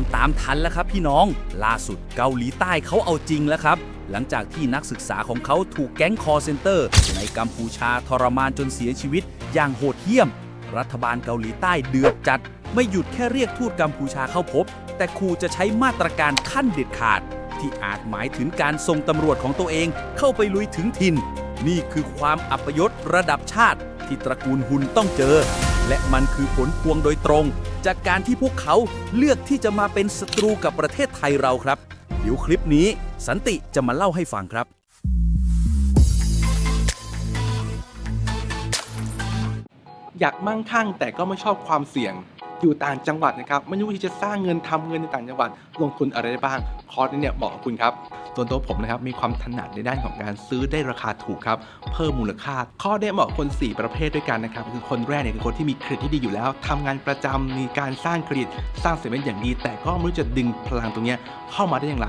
ำตามทันแล้วครับพี่น้อง ล่าสุดเกาหลีใต้เขาเอาจริงแล้วครับ หลังจากที่นักศึกษาของเขาถูกแก๊งคอร์เซนเตอร์ ในกัมพูชาทรมานจนเสียชีวิต อย่างโหดเหี้ยม รัฐบาลเกาหลีใต้เดือดจัด ไม่หยุดแค่เรียกทูตกัมพูชาเข้าพบ แต่ครูจะใช้มาตรการขั้นเด็ดขาด ที่อาจหมายถึงการส่งตำรวจของตัวเองเข้าไปลุยถึงถิ่น นี่คือความอัปยศระดับชาติ ที่ตระกูลหุนต้องเจอ และมันคือผลพวงโดยตรง จากการที่พวกเขาเลือกที่จะมาเป็นศัตรูกับประเทศไทยเราครับ เดี๋ยวคลิปนี้สันติจะมาเล่าให้ฟังครับ อยากมั่งคั่งแต่ก็ไม่ชอบความเสี่ยง อยู่ต่างจังหวัดนะครับไม่รู้ที่จะสร้างเงินทำเงินในต่างจังหวัด ลงทุนอะไรได้บ้าง คอร์สนี้เนี่ยเหมาะกับคุณครับส่วนตัวผมนะครับมีความถนัดในด้านของการซื้อได้ราคาถูกครับเพิ่มมูลค่า ข้อได้เหมาะคน 4 ประเภทด้วยกันนะครับคือคนแรกเนี่ยคือคนที่มีเครดิตที่ดีอยู่แล้วทำงานประจำมีการสร้างเครดิตสร้างเสร็จเป็นอย่างดี แต่ก็ไม่รู้จะดึงพลังตรงเนี้ยเข้ามาได้อย่างไร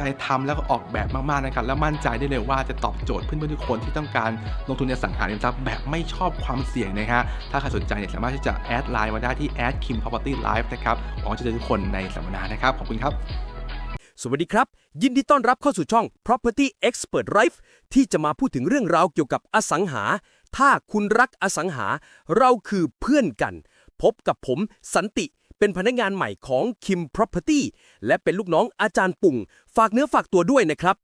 ใจทำแล้วก็ออกแบบมากๆนะครับ และมั่นใจได้เลยว่าจะตอบโจทย์เพื่อนๆทุกคนที่ต้องการลงทุนในอสังหาริมทรัพย์แบบไม่ชอบความเสี่ยงนะฮะถ้าใครสนใจเนี่ยสามารถที่จะแอดไลน์มาได้ที่ add kim property live นะครับหวังจะเจอทุกคนในสัมมนานะครับขอบคุณครับสวัสดีครับ ยินดีต้อนรับเข้าสู่ช่อง Property Expert Life ที่จะมาพูดถึงเรื่องราวเกี่ยวกับอสังหา ถ้าคุณรักอสังหา เราคือเพื่อนกัน พบกับผมสันติ เป็นพนักงานใหม่ของ Kim Property และเป็นลูกน้องอาจารย์ปุ่ง ฝากเนื้อฝากตัวด้วยนะครับ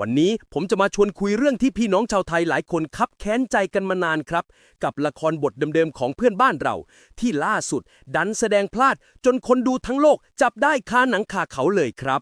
วันนี้ผมจะมาชวนคุยเรื่องที่พี่น้องชาวไทยหลายคนคับแค้นใจกันมานานครับ กับละครบทเดิมๆของเพื่อนบ้านเรา ที่ล่าสุดดันแสดงพลาดจนคนดูทั้งโลกจับได้คาหนังคาเขาเลยครับ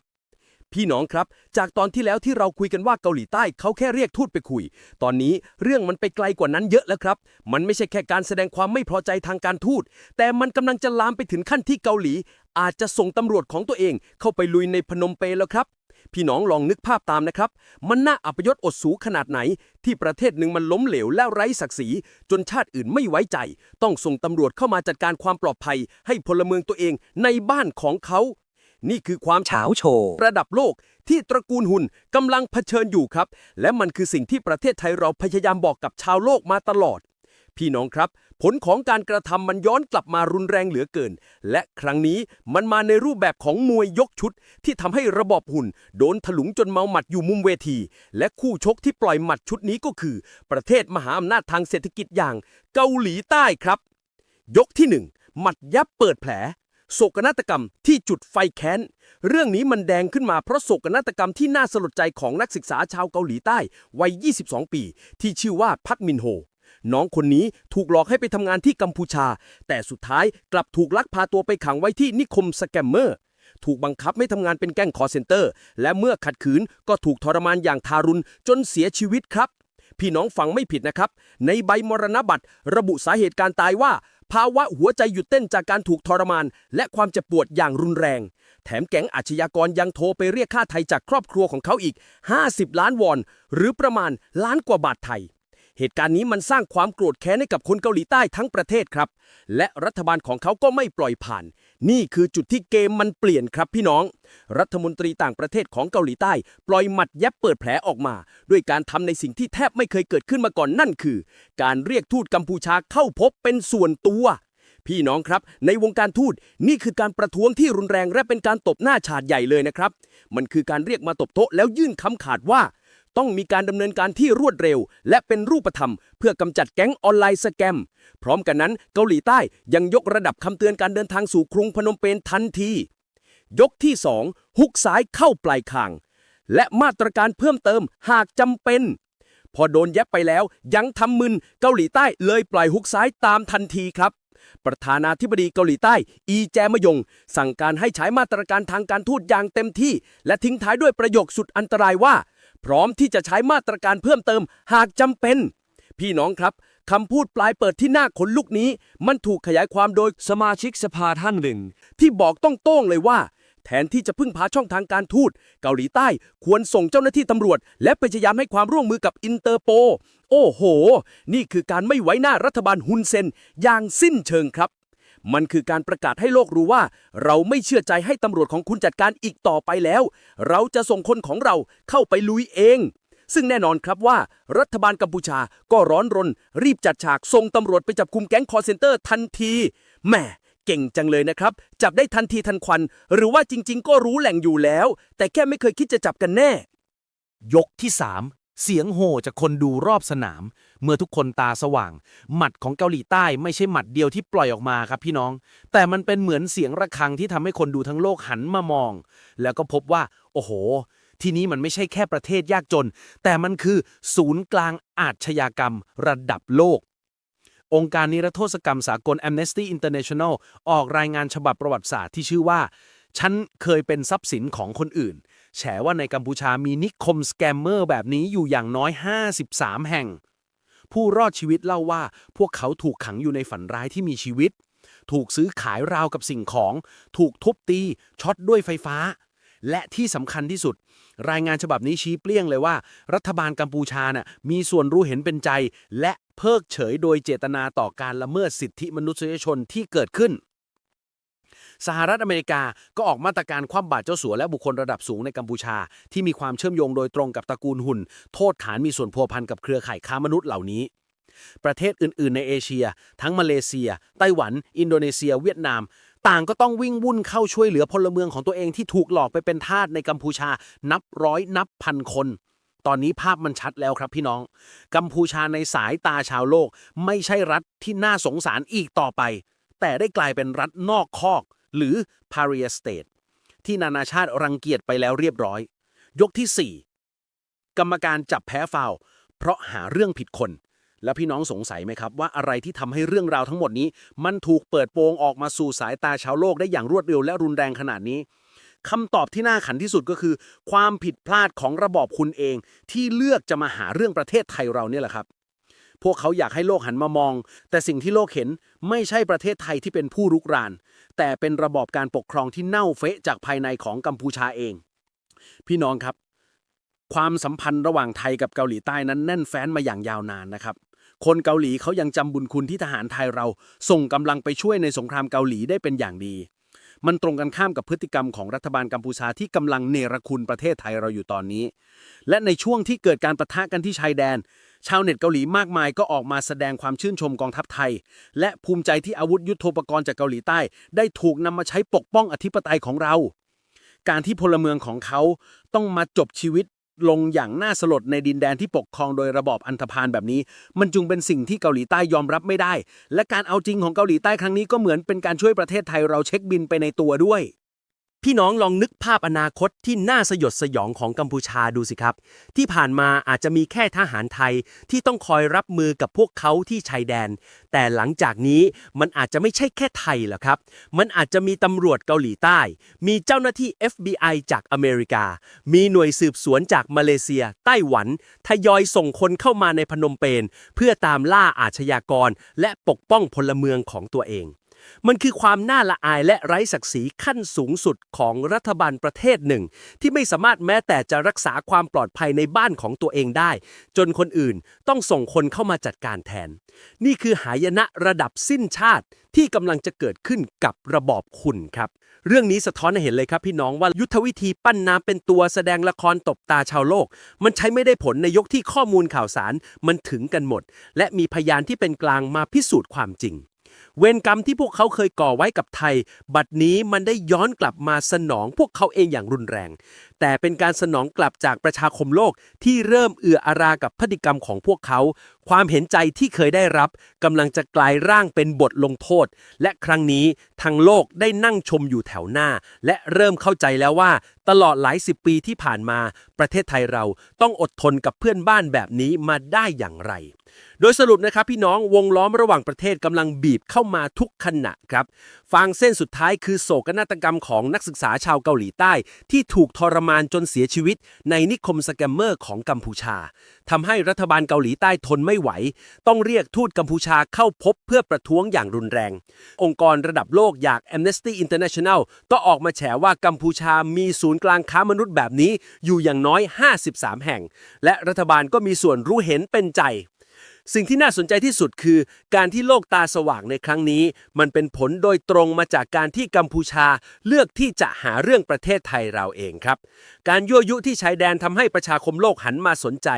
พี่น้องครับ จากตอนที่แล้วที่เราคุยกันว่าเกาหลีใต้เขาแค่เรียกทูตไปคุย ตอนนี้เรื่องมันไปไกลกว่านั้นเยอะแล้วครับ มันไม่ใช่แค่การแสดงความไม่พอใจทางการทูต แต่มันกำลังจะลามไปถึงขั้นที่เกาหลี อาจจะส่งตำรวจของตัวเอง เข้าไปลุยในพนมเปญแล้วครับ พี่น้องลองนึกภาพตามนะครับ มันน่าอัปยศอดสูขนาดไหน ที่ประเทศหนึ่งมันล้มเหลวและไร้ศักดิ์ศรีจนชาติอื่นไม่ไว้ใจ ต้องส่งตำรวจเข้ามาจัดการความปลอดภัย ให้พลเมืองตัวเองในบ้านของเขา นี่คือความเฉาโชว์ระดับโลกที่ตระกูลหุ่นกำลังเผชิญอยู่ครับ และมันคือสิ่งที่ประเทศไทยเราพยายามบอกกับชาวโลกมาตลอด พี่น้องครับ ผลของการกระทำมันย้อนกลับมารุนแรงเหลือเกิน และครั้งนี้มันมาในรูปแบบของมวยยกชุด ที่ทำให้ระบอบหุ่น โดนถลุงจนเมาหมัดอยู่มุมเวที และคู่ชกที่ปล่อยหมัดชุดนี้ก็คือ ประเทศมหาอำนาจทางเศรษฐกิจอย่าง เกาหลีใต้ครับ ยกที่หนึ่งหมัดยับเปิดแผล โศกนาฏกรรมที่จุดไฟแค้น เรื่องนี้มันแดงขึ้นมาเพราะโศกนาฏกรรมที่น่าสลดใจของนักศึกษาชาวเกาหลีใต้วัย 22 ปี ที่ชื่อว่าพักมินโฮ น้องคนนี้ถูกหลอกให้ไปทำงานที่กัมพูชา แต่สุดท้ายกลับถูกลักพาตัวไปขังไว้ที่นิคมสแกมเมอร์ ถูกบังคับให้ทำงานเป็นแก๊งคอเซนเตอร์ และเมื่อขัดขืนก็ถูกทรมานอย่างทารุณจนเสียชีวิตครับ พี่น้องฟังไม่ผิดนะครับ ในใบมรณบัตรระบุสาเหตุการตายว่า ภาวะหัวใจหยุดเต้นจากการถูกทรมาน และความเจ็บปวดอย่างรุนแรง แถมแก๊งอาชญากรยังโทรไปเรียกค่าไทยจากครอบครัวของเขาอีก 50 ล้านวอน หรือประมาณล้านกว่าบาทไทย เหตุการณ์นี้มันสร้างความโกรธแค้นให้กับคนเกาหลีใต้ทั้งประเทศครับ และรัฐบาลของเขาก็ไม่ปล่อยผ่าน นี่คือจุดที่เกมมันเปลี่ยนครับพี่น้อง รัฐมนตรีต่างประเทศของเกาหลีใต้ ปล่อยหมัดแยบเปิดแผลออกมา ด้วยการทำในสิ่งที่แทบไม่เคยเกิดขึ้นมาก่อนนั่นคือ การเรียกทูตกัมพูชาเข้าพบเป็นส่วนตัวพี่น้องครับ ในวงการทูตนี่คือการประท้วงที่รุนแรงและเป็นการตบหน้าฉาดใหญ่เลยนะครับ มันคือการเรียกมาตบโต๊ะแล้วยื่นคำขาดว่า ต้องมีการดำเนินการที่รวดเร็ว และเป็นรูปธรรม เพื่อกำจัดแก๊งออนไลน์สแกม พร้อมกันนั้นเกาหลีใต้ยังยกระดับคำเตือนการเดินทางสู่กรุงพนมเปญทันที ยกที่ 2 หุกซ้ายเข้าปลายคาง และมาตรการเพิ่มเติมหากจำเป็น พอโดนแยบไปแล้วยังทำมึนเกาหลีใต้เลยปล่อยฮุกซ้ายตามทันทีครับประธานาธิบดีเกาหลีใต้ อีแจมยง สั่งการให้ใช้มาตรการทางการทูตอย่างเต็มที่ และทิ้งท้ายด้วยประโยคสุดอันตรายว่า พร้อมที่จะใช้มาตรการเพิ่มเติมหากจำเป็น พี่น้องครับคำพูดปลายเปิดที่หน้าขนลุกนี้ มันถูกขยายความโดยสมาชิกสภาท่านหนึ่ง ที่บอกต้องโต้งเลยว่า แทนที่จะพึ่งพาช่องทางการทูตเกาหลีใต้ ควรส่งเจ้าหน้าที่ตำรวจ และพยายามให้ความร่วมมือกับอินเตอร์โป โอ้โห นี่คือการไม่ไว้หน้ารัฐบาลฮุนเซนอย่างสิ้นเชิงครับ มันคือการประกาศให้โลกรู้ว่า เราไม่เชื่อใจให้ตำรวจของคุณจัดการอีกต่อไปแล้ว เราจะส่งคนของเราเข้าไปลุยเอง ซึ่งแน่นอนครับว่า รัฐบาลกัมพูชาก็ร้อนรน รีบจัดฉากส่งตำรวจไปจับคุมแก๊งคอร์เซนเตอร์ทันทีแหมเก่งจังเลยนะครับ จับได้ทันทีทันควัน หรือว่าจริง ๆ ก็รู้แหล่งอยู่แล้ว แต่แค่ไม่เคยคิดจะจับกันแน่ ยกที่ 3 เสียงโห่จากคนดูรอบสนาม เมื่อทุกคนตาสว่าง หมัดของเกาหลีใต้ไม่ใช่หมัดเดียวที่ปล่อยออกมาครับพี่น้อง แต่มันเป็นเหมือนเสียงระฆังที่ทำให้คนดูทั้งโลกหันมามอง แล้วก็พบว่า โอ้โห ที่นี้มันไม่ใช่แค่ประเทศยากจน แต่มันคือศูนย์กลางอาชญากรรมระดับโลกองค์การนิรโทษกรรมสากล Amnesty International ออกรายงานฉบับประวัติศาสตร์ที่ชื่อว่า ฉันเคยเป็นทรัพย์สินของคนอื่น แฉว่าในกัมพูชามีนิคมสแกมเมอร์แบบนี้อยู่อย่างน้อย 53 แห่ง ผู้รอดชีวิตเล่าว่า พวกเขาถูกขังอยู่ในฝันร้ายที่มีชีวิต ถูกซื้อขายราวกับสิ่งของ ถูกทุบตีช็อตด้วยไฟฟ้า และที่สำคัญที่สุด รายงานฉบับนี้ชี้เปลี่ยงเลยว่า รัฐบาลกัมพูชาน่ะมีส่วนรู้เห็นเป็นใจ และเพิกเฉยโดยเจตนาต่อการละเมิดสิทธิมนุษยชนที่เกิดขึ้น สหรัฐอเมริกาก็ออกมาตรการคว่ำบาตรเจ้าสัวและบุคคลระดับสูงในกัมพูชา ที่มีความเชื่อมโยงโดยตรงกับตระกูลหุ่น โทษฐานมีส่วนพัวพันกับเครือข่ายค้ามนุษย์เหล่านี้ ประเทศอื่น ๆ ในเอเชีย ทั้งมาเลเซีย ไต้หวัน อินโดนีเซีย เวียดนาม ต่างก็ต้องวิ่งวุ่นเข้าช่วยเหลือพลเมืองของตัวเองที่ถูกหลอกไปเป็นทาสในกัมพูชา นับร้อยนับพันคนตอนนี้ภาพมันชัดแล้วครับพี่น้อง กัมพูชาในสายตาชาวโลก ไม่ใช่รัฐที่น่าสงสารอีกต่อไป แต่ได้กลายเป็นรัฐนอกคอก หรือ Paria State ที่นานาชาติรังเกียจไปแล้วเรียบร้อย ยกที่ 4 กรรมการจับแพ้ฟาว เพราะหาเรื่องผิดคน แล้วพี่น้องสงสัยไหมครับ ว่าอะไรที่ทำให้เรื่องราวทั้งหมดนี้ มันถูกเปิดโปงออกมาสู่สายตาชาวโลกได้อย่างรวดเร็วและรุนแรงขนาดนี้คำตอบที่น่าขันที่สุดก็คือ ความผิดพลาดของระบอบคุณเอง ที่เลือกจะมาหาเรื่องประเทศไทยเราเนี่ยแหละครับ พวกเขาอยากให้โลกหันมามอง แต่สิ่งที่โลกเห็นไม่ใช่ประเทศไทยที่เป็นผู้รุกราน แต่เป็นระบอบการปกครองที่เน่าเฟะจากภายในของกัมพูชาเอง พี่น้องครับ ความสัมพันธ์ระหว่างไทยกับเกาหลีใต้นั้นแน่นแฟ้นมาอย่างยาวนานนะครับคนเกาหลีเขายังจำบุญคุณที่ทหารไทยเรา ส่งกำลังไปช่วยในสงครามเกาหลีได้เป็นอย่างดี มันตรงกันข้ามกับพฤติกรรมของรัฐบาลกัมพูชาที่กำลังเนรคุณประเทศไทยเราอยู่ตอนนี้ และในช่วงที่เกิดการประทะกันที่ชายแดน ชาวเน็ตเกาหลีมากมายก็ออกมาแสดงความชื่นชมกองทัพไทย และภูมิใจที่อาวุธยุโทโธปกรณ์จากเกาหลีใต้ ได้ถูกนำมาใช้ปกป้องอธิปไตยของเรา การที่พลเมืองของเขาต้องมาจบชีวิตลงอย่างน่าสลดในดินแดนที่ปกครองโดยระบอบอันธพาลแบบนี้ มันจึงเป็นสิ่งที่เกาหลีใต้ยอมรับไม่ได้ และการเอาจริงของเกาหลีใต้ครั้งนี้ก็เหมือนเป็นการช่วยประเทศไทยเราเช็คบินไปในตัวด้วย พี่น้องลองนึกภาพอนาคตที่น่าสยดสยองของกัมพูชาดูสิครับ ที่ผ่านมาอาจจะมีแค่ทหารไทยที่ต้องคอยรับมือกับพวกเขาที่ชายแดน แต่หลังจากนี้มันอาจจะไม่ใช่แค่ไทยหรอกครับ มันอาจจะมีตำรวจเกาหลีใต้ มีเจ้าหน้าที่ FBI จากอเมริกา มีหน่วยสืบสวนจากมาเลเซีย ไต้หวัน ทยอยส่งคนเข้ามาในพนมเปญเพื่อตามล่าอาชญากร และปกป้องพลเมืองของตัวเอง มันคือความน่าละอายและไร้ศักดิ์ศรีขั้นสูงสุดของรัฐบาลประเทศหนึ่ง ที่ไม่สามารถแม้แต่จะรักษาความปลอดภัยในบ้านของตัวเองได้ จนคนอื่นต้องส่งคนเข้ามาจัดการแทน นี่คือหายนะระดับสิ้นชาติที่กำลังจะเกิดขึ้นกับระบอบคุณครับ เรื่องนี้สะท้อนให้เห็นเลยครับพี่น้องว่ายุทธวิธีปั้นน้ำเป็นตัวแสดงละครตบตาชาวโลก มันใช้ไม่ได้ผลในยกที่ข้อมูลข่าวสารมันถึงกันหมด และมีพยานที่เป็นกลางมาพิสูจน์ความจริง เวรกรรมที่พวกเขาเคยก่อไว้กับไทย บัดนี้มันได้ย้อนกลับมาสนองพวกเขาเองอย่างรุนแรง แต่เป็นการสนองกลับจากประชาคมโลกที่เริ่มเอืออารากับพฤติกรรมของพวกเขา ความเห็นใจที่เคยได้รับกำลังจะกลายร่างเป็นบทลงโทษ และครั้งนี้ทางโลกได้นั่งชมอยู่แถวหน้า และเริ่มเข้าใจแล้วว่า ตลอดหลายสิบปีที่ผ่านมา ประเทศไทยเราต้องอดทนกับเพื่อนบ้านแบบนี้มาได้อย่างไร โดยสรุปนะครับพี่น้องวงล้อมระหว่างประเทศกำลังบีบเข้ามาทุกขณะครับฟางเส้นสุดท้ายคือโศกนาฏกรรมของนักศึกษาชาวเกาหลีใต้ ที่ถูกทรมานจนเสียชีวิต ในนิคมสแกมเมอร์ของกัมพูชาทำให้รัฐบาลเกาหลีใต้ทนไม่ไม่ไหว ต้องเรียกทูตกัมพูชาเข้าพบเพื่อประท้วงอย่างรุนแรง องค์กรระดับโลกอย่าง Amnesty International ก็ออกมาแฉว่ากัมพูชามีศูนย์กลางค้ามนุษย์แบบนี้อยู่อย่างน้อย 53 แห่ง และรัฐบาลก็มีส่วนรู้เห็นเป็นใจ สิ่งที่น่าสนใจที่สุดคือ การที่โลกตาสว่างในครั้งนี้ มันเป็นผลโดยตรงมาจากการที่กัมพูชาเลือกที่จะหาเรื่องประเทศไทยเราเองครับ การยั่วยุที่ชายแดนทำให้ประชาคมโลกหันมาสนใจ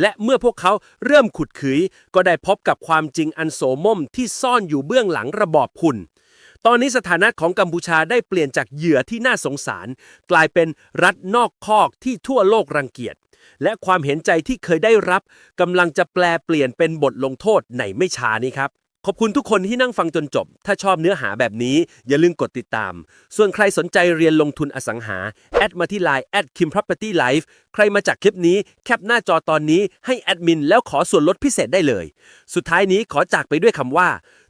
และเมื่อพวกเขาเริ่มขุดขืยก็ได้พบกับความจริงอันโสมมที่ซ่อนอยู่เบื้องหลังระบอบคุณ ตอนนี้สถานะของกัมพูชาได้เปลี่ยนจากเหยื่อที่น่าสงสาร กลายเป็นรัฐนอกคอกที่ทั่วโลกรังเกียจ และความเห็นใจที่เคยได้รับกำลังจะแปลเปลี่ยนเป็นบทลงโทษในไม่ช้านี้ครับ ขอบคุณทุกคนที่นั่งฟังจนจบ ถ้าชอบเนื้อหาแบบนี้ อย่าลืมกดติดตาม ส่วนใครสนใจเรียนลงทุนอสังหา แอดมาที่ Line แอด Kim Property Life ใครมาจากคลิปนี้แคปหน้าจอตอนนี้ให้แอดมินแล้วขอส่วนลดพิเศษได้เลย สุดท้ายนี้ขอจากไปด้วยคำว่า